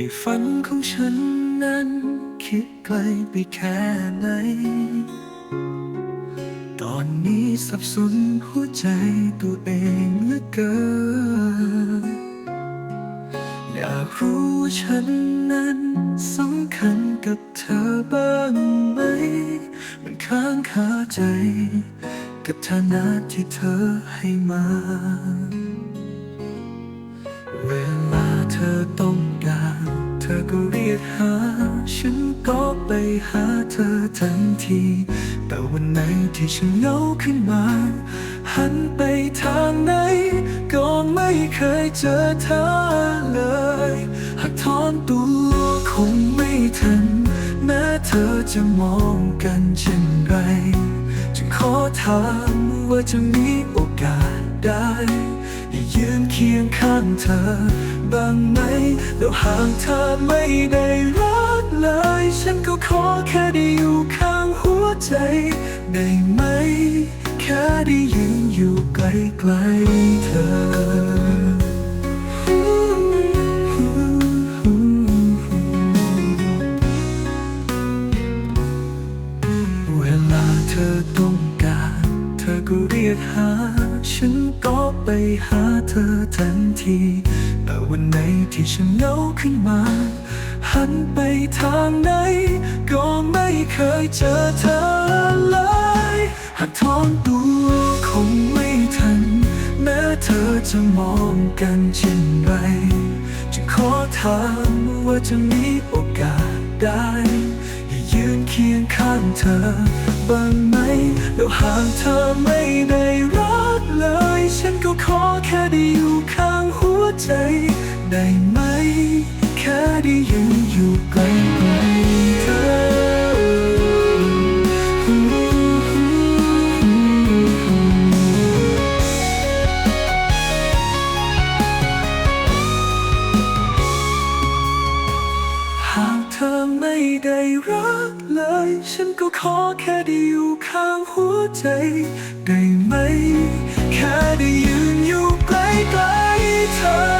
ในฝันของฉันนั้น คิดไกลไปแค่ไหน ตอนนี้สับสนหัวใจตัวเองเหลือเกิน อยากรู้ว่าฉันนั้นสำคัญกับเธอบ้างไหม มันค้างคาใจ กับฐานะที่เธอให้มา เวลาเธอต้ หา ฉันก็ไปหาเธอทันที แต่วันไหนที่ฉันเหงาขึ้นมา หันไปทางไหน ก็ไม่เคยเจอเธอเลย หากถอนตัวคงไม่ทัน แม้เธอจะมองกันเช่นไร จึงขอถามว่าจะมีโอกาสได้ได้ยืนเคียงข้างเธอ บ้างไหมแล้วหากเธอไม่ได้รักเลย ฉันก็ขอแค่ได้อยู่ข้างหัวใจ ได้ไหม แค่ได้ยืนอยู่ใกล้ๆเธอเวลาเธอต้องการ เธอก็เรียกหา ฉันก็ไปหาเธอทันที แต่วันไหนที่ฉันเหงาขึ้นมา หันไปทางไหน ก็ไม่เคยเจอเธอเลยหากถอนตัวคงไม่ทัน แม้เธอจะมองกันเช่นไรจึงขอถามว่าจะมีโอกาสได้ยืนเคียงข้างเธอบ้างไหม แล้วหากเธอไม่ได้รัก เลย ฉันก็ขอแค่ได้อยู่ข้างหัวใจ ได้ไหม แค่ได้ยืนอยู่ใกล้ๆเธอหากเธอไม่ได้รักเลย ฉันก็ขอแค่ได้อยู่ข้างหัวใจ ได้ไหม ได้ยืนอยู่ใกล้ๆเธอ